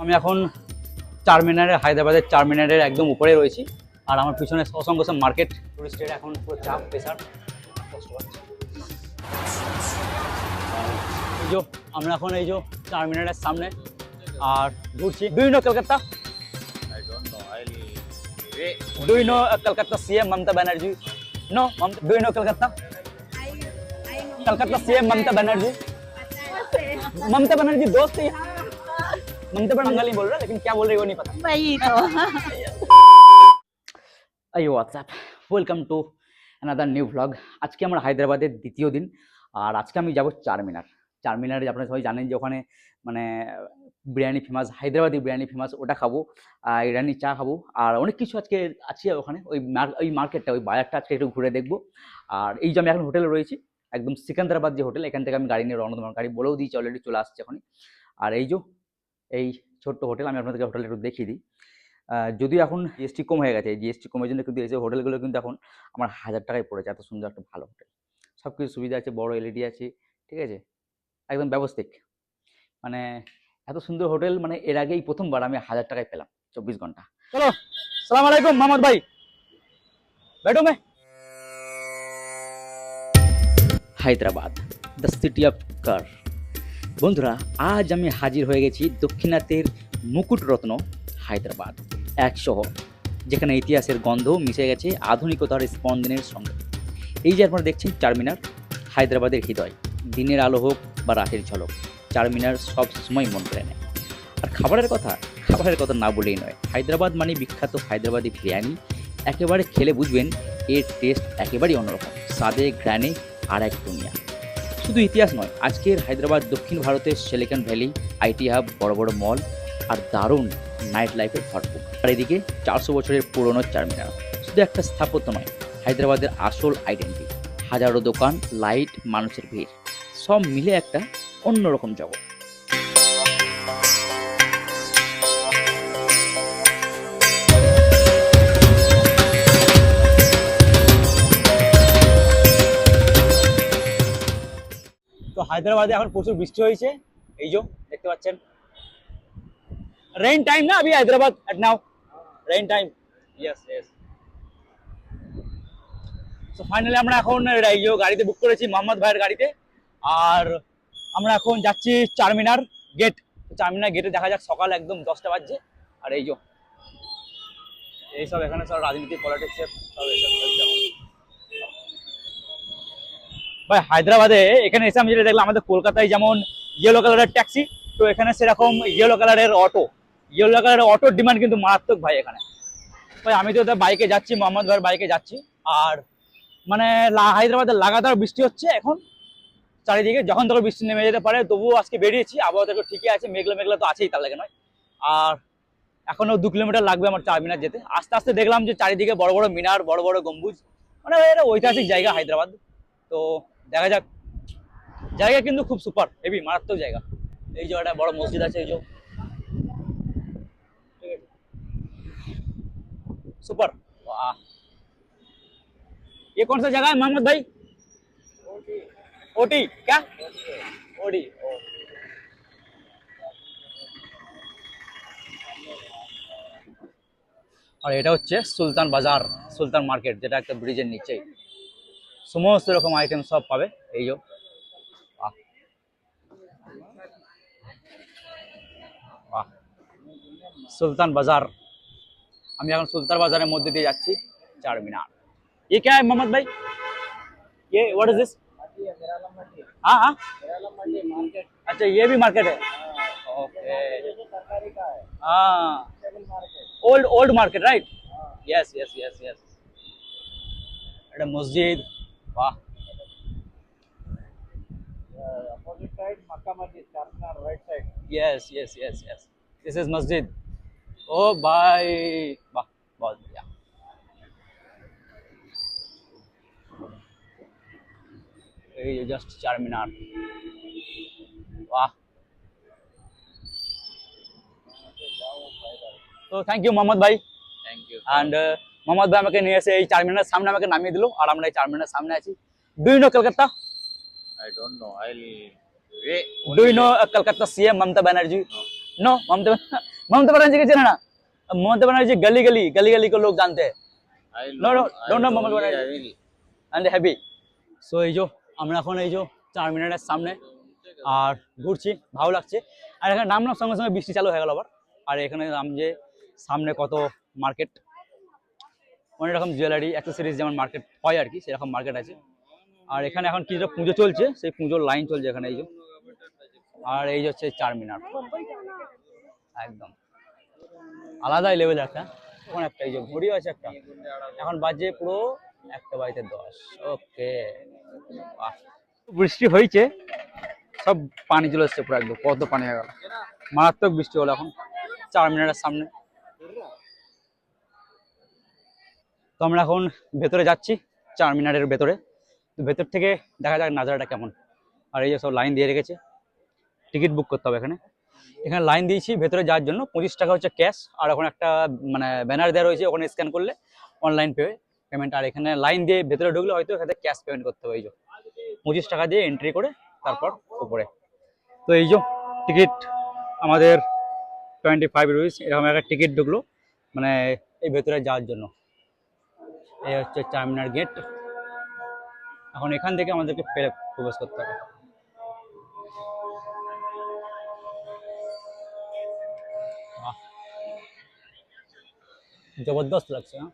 আমি এখন চারমিনারের হায়দ্রাবাদের চারমিনারের একদম উপরে রয়েছি। আর আমার পিছনে অসংখ্য সব মার্কেট টুরিস্টের এখন পুরো চাপ প্রেশার এই আমরা এখন এই যে টার্মিনালের সামনে আর ঘুরছি। Do you know Kolkata. Do you know Kolkata CM Mamata Banerjee. No do you know Kolkata. Kolkata CM Mamata Banerjee. Mamata Banerjee দোস্ত। है यहाँ। ममता बनर्जी बंगाली बोल रहा है लेकिन क्या बोल रही है वो नहीं पता वही तो এই WhatsApp welcome to another new vlog আজকে আমরা হায়দ্রাবাদের দ্বিতীয় দিন আর আজকে আমি যাব চারমিনার চারমিনারে আপনারা সবাই জানেন যে ওখানে মানে বিরিয়ানি ফেমাস হায়দ্রাবাদি বিরিয়ানি ফেমাস ওটা খাবো আর ইরানি চা খাবো আর অনেক কিছু আজকে আছে ওখানে ওই মার- ওই মার্কেটটা ওই বাজারটা আজকে একটু ঘুরে দেখবো আর এই যে আমি এখন হোটেলে রয়েছি একদম সিকান্দ্রাবাদ যে হোটেল এখান থেকে আমি গাড়ি নিয়ে রওনা দেবো গাড়ি বলেও দিয়েছি অলরেডি চলে আসছে এখনই আর এই যে এই ছোট্ট হোটেল আমি আপনাদেরকে হোটেলটা একটু দেখিয়ে দিই আহ, যদিও এখন জিএসটি কম হয়ে গেছে জিএসটি কমের জন্য কিন্তু এই যে হোটেলগুলো কিন্তু এখন আমার হাজার টাকায় পড়েছে এত সুন্দর একটা ভালো হোটেল সব কিছু সুবিধা আছে বড় এলইডি আছে ঠিক আছে একদম ব্যবস্থিক মানে এত সুন্দর হোটেল মানে এর আগেই প্রথমবার আমি হাজার টাকায় পেলাম চব্বিশ ঘন্টা চলো সালাম আলাইকুম মোহাম্মদ ভাই बैठो मैं হায়দ্রাবাদ দ্য সিটি অফ কার বন্ধুরা, আজ আমি হাজির হয়ে গেছি দক্ষিণাতের মুকুটরত্ন হায়দ্রাবাদ, এক শহর, যেখানে ইতিহাসের গন্ধ মিশে গেছে আধুনিকতার স্পন্দনের সঙ্গে। এই যে আপনারা দেখছেন চারমিনার হায়দ্রাবাদের হৃদয়, দিনের আলো হোক বা রাতের ঝলক চারমিনার সব সময় মন করে নেয়। আর খাবারের কথা খাবারের কথা না বলেই নয়, হায়দ্রাবাদ মানে বিখ্যাত হায়দ্রাবাদি বিরিয়ানি। একেবারে খেলে বুঝবেন, এর টেস্ট একেবারেই অন্যরকম, স্বাদে গ্রানে আর এক দুনিয়া। শুধু ইতিহাস নয়, আজকের হায়দ্রাবাদ, দক্ষিণ ভারতের সিলিকন ভ্যালি আইটি হাব, বড় বড় মল আর দারুণ নাইট লাইফের ভরপুর। আর এদিকে চারশো বছরের পুরনো চারমিনার। শুধু একটা স্থাপত্য নয়, হায়দ্রাবাদের আসল আইডেন্টি হাজারো দোকান লাইট মানুষের ভিড়। সব মিলে একটা অন্যরকম জগৎ। হায়দ্রাবাদে এখন প্রচুর বৃষ্টি হয়েছে। এই যে, দেখতে পাচ্ছেন। রেইন টাইম না अभी Hyderabad at now rain time yes yes তো ফাইনালি আমরা এখন এই যে গাড়িতে বুক করেছি, মোহাম্মদ ভাইয়ের গাড়িতে। আর আমরা এখন যাচ্ছি চারমিনার গেট চারমিনার গেটে দেখা যাক সকাল একদম দশটা বাজছে। আর এই যে এইসব এখানে সব রাজনীতি পলিটিক্সের সব এইসব। ভাই, হায়দ্রাবাদে এখানে এসে আমি যেটা দেখলাম, আমাদের কলকাতায় যেমন ইয়েলো কালারের ট্যাক্সি তো এখানে সেরকম ইয়েলো কালারের অটো ইয়েলো কালারের অটোর ডিমান্ড কিন্তু মারাত্মক ভাই এখানে। ভাই, আমি তো বাইকে যাচ্ছি, মোহাম্মদ ভাইয়ের বাইকে যাচ্ছি। আর মানে হায়দ্রাবাদে লাগাতার বৃষ্টি হচ্ছে এখন। চারিদিকে যখন তখন বৃষ্টি নেমে যেতে পারে, তবুও আজকে বেরিয়েছি। আবহাওয়া তো ঠিকই আছে, মেঘলা মেঘলা তো আছেই তার লাগে নয়। আর এখনও দু কিলোমিটার লাগবে আমার চার মিনার যেতে। আস্তে আস্তে দেখলাম যে চারিদিকে বড় বড় মিনার, বড় বড় গম্বুজ। মানে এটা ঐতিহাসিক জায়গা হায়দ্রাবাদ। তো দেখা যাক জায়গা কিন্তু খুব সুপার হেভি মারাত্মক জায়গা এই যে একটা বড় মসজিদ আছে এই যে ঠিক আছে सुपर वाह ये कौन सा जगह है मोहम्मद भाई ओटी क्या ओडी ओ আর এটা হচ্ছে সুলতান বাজার সুলতান মার্কেট যেটা একটা ব্রিজের নিচেই সমস্ত রকম আইটেম সব পাবে এই যে বাহ বাহ সুলতান বাজার আমি এখন সুলতান বাজারের মধ্যে দিয়ে যাচ্ছি চার মিনার ये क्या है मोहम्मद भाई ये व्हाट इज दिस हाँ हाँ अच्छा ये भी मार्केट है ओके हाँ old old market right yes yes yes yes এটা Yes, yes, yes, yes. This is Masjid. Oh, bye. वाह बहुत बढ़िया ये जो जस्ट चार मीनार वाह तो थैंक यू মোহাম্মদ ভাই আমাকে নিয়ে এসে এই চার মিনারের সামনে আমাকে নামিয়ে দিল আর আমরা এই চার মিনারের সামনে আছি do you know Kolkata I don't know. I'll wait. Do you know Kolkata CM Mamata Banerjee no Mamata Mamata Banerjee के चेना ना ममता बनर्जी गली गली गली गली को लोग जानते हैं no no don't know Mamata Banerjee and happy so এই যে আমরা এখন এই যে চার মিনিটের সামনে আর ঘুরছি ভালো লাগছে আর এখানে নামলাম সঙ্গে সঙ্গে বৃষ্টি চালু হয়ে গেল আবার আর এখানে নাম যে সামনে কত মার্কেট অনেক রকম জুয়েলারি অ্যাক্সেসরিজ যেমন মার্কেট হয় আর কি, সেরকম মার্কেট আছে। আর এখানে এখন কিছুটা পুজো চলছে, সেই পুজোর লাইন চলছে এখানে এই যে। আর এই হচ্ছে চার মিনার একদম। আলাদাই লেভেল একটা। এখন একটা এই যে ঘড়িও আছে একটা। এখন বাজে পুরো একটা বাড়িতে দশ। ওকে। বৃষ্টি হয়েছে। সব পানি চলে এসছে পুরো একদম। কত পানি হয়ে গেল। মারাত্মক বৃষ্টি হলো এখন। চার মিনিটের সামনে। তো আমরা এখন ভেতরে যাচ্ছি, চার মিনারের ভেতরে। তো ভেতর থেকে দেখা যাক নাজারাটা কেমন। আর এই যে সব লাইন দিয়ে রেখেছে টিকিট বুক করতে হবে এখানে। এখানে লাইন দিয়েছি ভেতরে যাওয়ার জন্য, পঁচিশ টাকা হচ্ছে ক্যাশ আর এখন একটা মানে ব্যানার দেওয়া রয়েছে, ওখানে স্ক্যান করলে অনলাইন পে পেমেন্ট আর এখানে লাইন দিয়ে ভেতরে ঢুকলে হয়তো এখানে ক্যাশ পেমেন্ট করতে হবে, এই যে। পঁচিশ টাকা দিয়ে এন্ট্রি করে তারপর উপরে। তো এই যে টিকিট আমাদের টোয়েন্টি ফাইভ রুপিস এরকম একটা টিকিট ঢুকলো মানে এই ভেতরে যাওয়ার জন্য। এই হচ্ছে চারমিনার গেট এখন এখান থেকে আমাদেরকে ফেরে প্রবেশ করতে হবে। বাহ। জবরদস্ত লাগছে হ্যাঁ?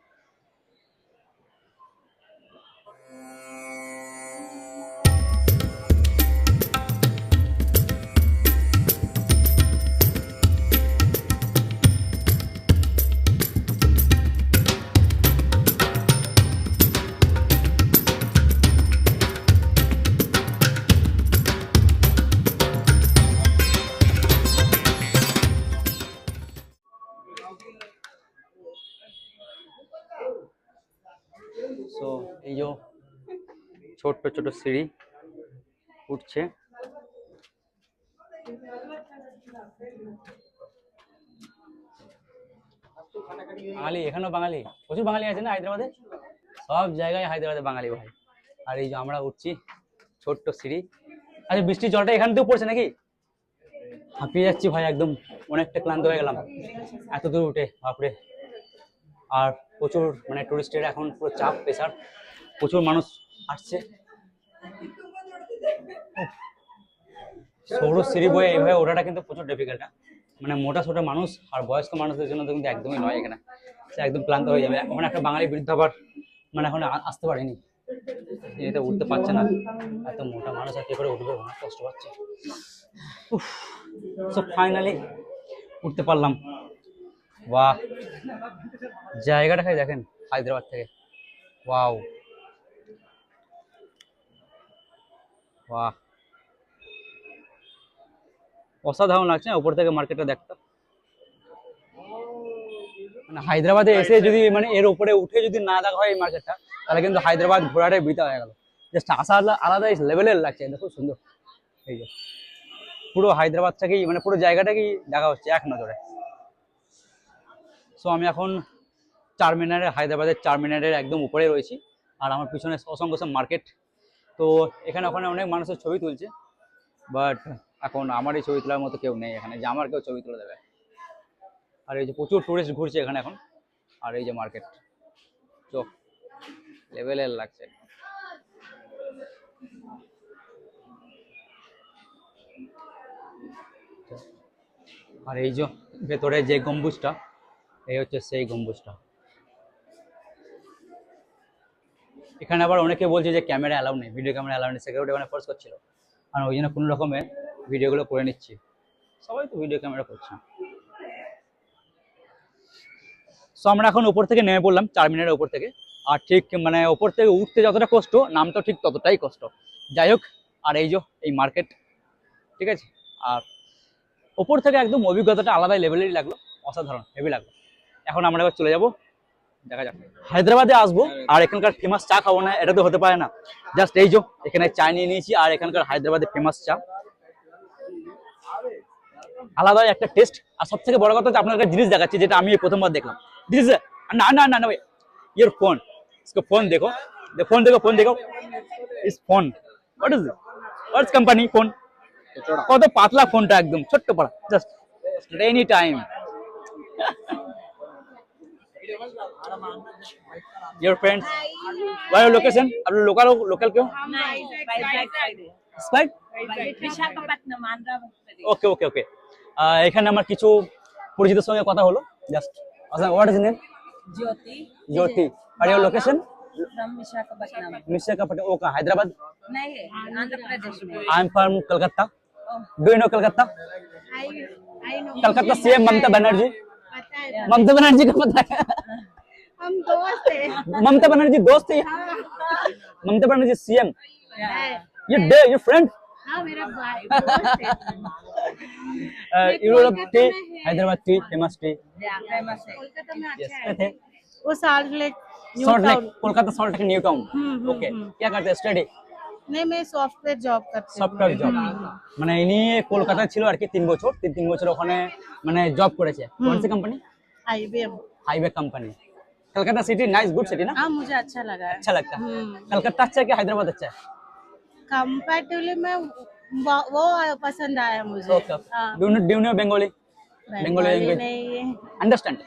সো এই যে ছোট্ট ছোট সিঁড়ি উঠছে। বাঙালি, এখানেও বাঙালি। প্রচুর বাঙালি আছে না হায়দ্রাবাদে? সব জায়গায় হায়দ্রাবাদে বাঙালি ভাই। আর এই যে আমরা উঠছি ছোট্ট সিঁড়ি। আচ্ছা বৃষ্টির জলটা এখান থেকেও পড়ছে নাকি? হাঁপিয়ে যাচ্ছি ভাই, একদম অনেকটা ক্লান্ত হয়ে গেলাম। এত দূর উঠে, বাপরে। আর প্রচুর মানে টুরিস্টের এখন পুরো চাপ প্রেশার প্রচুর মানুষ আসছে। সৌর সিঁড়ি বয়ে এইভাবে ওঠাটা কিন্তু প্রচুর ডিফিকাল্ট মানে মোটা সোটা মানুষ আর বয়স্ক মানুষদের জন্য কিন্তু একদমই নয় এখানে। সে একদম ক্লান্ত হয়ে যাবে। ওখানে একটা বাঙালি বৃদ্ধ আবার মানে এখন আসতে পারেনি। এতে উঠতে পারছে না। এত মোটা মানুষ আর কি করে উঠবে, অনেক কষ্ট পাচ্ছে সো ফাইনালি উঠতে পারলাম। বাহ। জায়গাটা দেখেন, হায়দ্রাবাদ থেকে। ওয়াও। বাহ। অসাধারণ লাগছে না উপর থেকে মার্কেটটা দেখতে। মানে হায়দ্রাবাদে এসে যদি মানে এর উপরে উঠে যদি না দেখা হয় এই মার্কেটটা, তাহলে কিন্তু হায়দ্রাবাদ ঘোরাটাই বৃথা হয়ে গেল। জাস্ট আসা আলাদা লেভেলের লাগছে খুব সুন্দর। এই যে, পুরো হায়দ্রাবাদ থেকেই মানে পুরো জায়গাটাকেই দেখা হচ্ছে, এক নজরে। সো আমি এখন চার মিনারের হায়দ্রাবাদের চার মিনারের একদম উপরে রয়েছি। আর আমার পিছনে অসংখ্য সব মার্কেট তো, এখানে ওখানে অনেক মানুষের ছবি তুলছে। বাট এখন আমার এই ছবি তোলার মতো কেউ নেই এখানে। যে আমার কেউ ছবি তুলে দেবে। আর এই যে প্রচুর টুরিস্ট ঘুরছে এখানে এখন। আর এই যে মার্কেট তো লেভেলের লাগছে আর এই যে ভেতরে যে গম্বুজটা এই হচ্ছে সেই গম্বুজটা। এখানে আবার অনেকে বলছে যে ক্যামেরা অ্যালাউ নেই ভিডিও ক্যামেরা অ্যালাউ নেই সিকিউরিটি মানে ফোর্স করছিল। আর ওই জন্য কোনো রকমের ভিডিওগুলো করে নিচ্ছি। সবাই তো ভিডিও ক্যামেরা করছে। সো আমরা এখন উপর থেকে নেমে পড়লাম, চার মিনিটের উপর থেকে। আর ঠিক মানে উপর থেকে উঠতে যতটা কষ্ট নামটা ঠিক ততটাই কষ্ট। যাই হোক, আর এই যে, এই মার্কেট ঠিক আছে? আর ওপর থেকে একদম অভিজ্ঞতাটা আলাদা লেভেলেরই লাগল, অসাধারণ হেভি লাগল। এখন আমরা এবার চলে যাব। দেখা যাক। হায়দ্রাবাদে আসব আর এখানকার ফেমাস চা খাব না এটা তো হতে পারে না। জাস্ট এই যো এখানে চা নিয়ে নিয়েছি আর এখানকার হায়দ্রাবাদে ফেমাস চা। আলাদা একটা টেস্ট আর সব থেকে বড় কথা হচ্ছে আপনার জিনিস দেখাচ্ছি যেটা আমি প্রথমবার দেখলাম। দিস না না না না ইয়োর ফোন ফোন দেখো ফোন দেখো ফোন দেখো is phone what is what's company phone কত পাতলা ফোনটা একদম ছোট্ট পড়া। Just any time your friends why location आप लोग लोकल लोकल क्यों spite Visakhapatnam Andhra Pradesh okay okay okay এখানে আমার কিছু পরিচিতের সঙ্গে কথা হলো জাস্ট আচ্ছা what is name Jyoti Jyoti are your location from Visakhapatnam Visakhapatnam okay Hyderabad नहीं है आंध्र प्रदेश में I am from Calcutta Oh, do you know Calcutta I I know Calcutta CM Mamata Banerjee पता है ममता बनर्जी का पता है। हम दोस्त हैं। ममता बनर्जी दोस्त है। ममता बनर्जी सीएम ये डे योर फ्रेंड हाँ मेरा भाई दोस्त है। Europe tea Hyderabad tea famous tea famous Kolkata में अच्छा है। वो Salt Lake Kolkata salt lake new town okay क्या करते हैं? स्टडी नहीं मैं सॉफ्टवेयर जॉब करती हूँ সফটওয়্যার জব মানে ইনি কলকাতায় ছিল আর কি তিন বছর তিন তিন বছর ওখানে মানে জব করেছে কোন C company IBM highway company Calcutta city nice good city ना हाँ मुझे अच्छा लगा है अच्छा लगता है कलकत्ता अच्छा है कि हैदराबाद अच्छा है कंपैरेटिवली में वो वो पसंद आया मुझे ओके हाँ do do know Bengali Bengali Bengali language नहीं है अंडरस्टैंड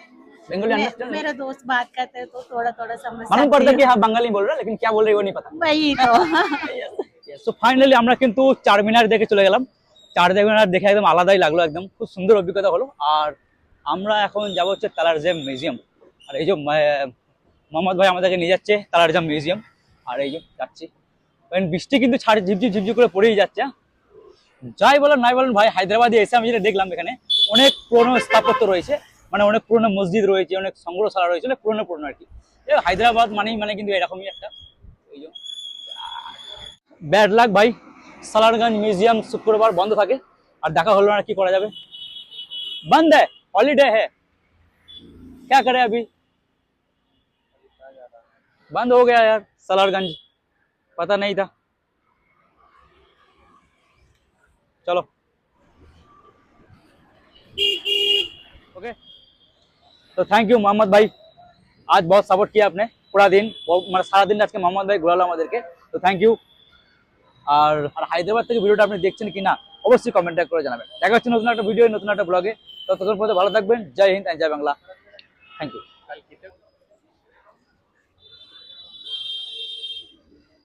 बंगाली मे- अंडरस्टैंड मेरे दोस्त बात करते हैं तो थोड़ा थोड़ा समझ मालूम पड़ता है सकती कि हाँ बंगाली बोल रहा है लेकिन क्या बोल रही है वो नहीं पता हूँ। वही तो সো ফাইনালি আমরা কিন্তু চার মিনার দেখে চলে গেলাম চার মিনার দেখে একদম আলাদাই লাগলো একদম খুব সুন্দর অভিজ্ঞতা হলো আর আমরা এখন যাবো হচ্ছে তালারজাম মিউজিয়াম আর এই যে মা- মোহাম্মদ ভাই আমাদেরকে নিয়ে যাচ্ছে তালারজাম মিউজিয়াম আর এই যে যাচ্ছি কারণ বৃষ্টি কিন্তু ছাড় ঝিপঝিপ ঝিপঝিপ করে পড়েই যাচ্ছে হ্যাঁ। যাই বলেন নাই বলেন ভাই হায়দ্রাবাদে এসে আমি যেটা দেখলাম এখানে অনেক পুরনো স্থাপত্য রয়েছে মানে অনেক পুরনো মসজিদ রয়েছে অনেক সংগ্রহশালা রয়েছে অনেক পুরনো পুরনো আর কি এই হায়দ্রাবাদ মানেই মানে কিন্তু এরকমই একটা এই যে ব্যাড লাক ভাই সালারগঞ্জ মিউজিয়াম শুক্রবার বন্ধ থাকে আর দেখা হলো না কি করা যাবে বন্ধ है हॉलीडे है क्या करें अभी बंद हो गया यार सलारगंज पता नहीं था चलो ओके तो थैंक यू मोहम्मद भाई आज बहुत सपोर्ट किया आपने पूरा दिन वो- মানে সারাদিন আজকে মোহাম্মদ ভাই ঘোরালো আমাদেরকে তো থ্যাংক ইউ আর আর হায়দ্রাবাদ থেকে ভিডিওটা আপনি দেখছেন কি না অবশ্যই কমেন্ট করে জানাবেন দেখা হচ্ছে নতুন একটা ভিডিও নতুন একটা ব্লগে ততক্ষণ পর্যন্ত ভালো থাকবেন জয় Hind and Joy Bangla thank you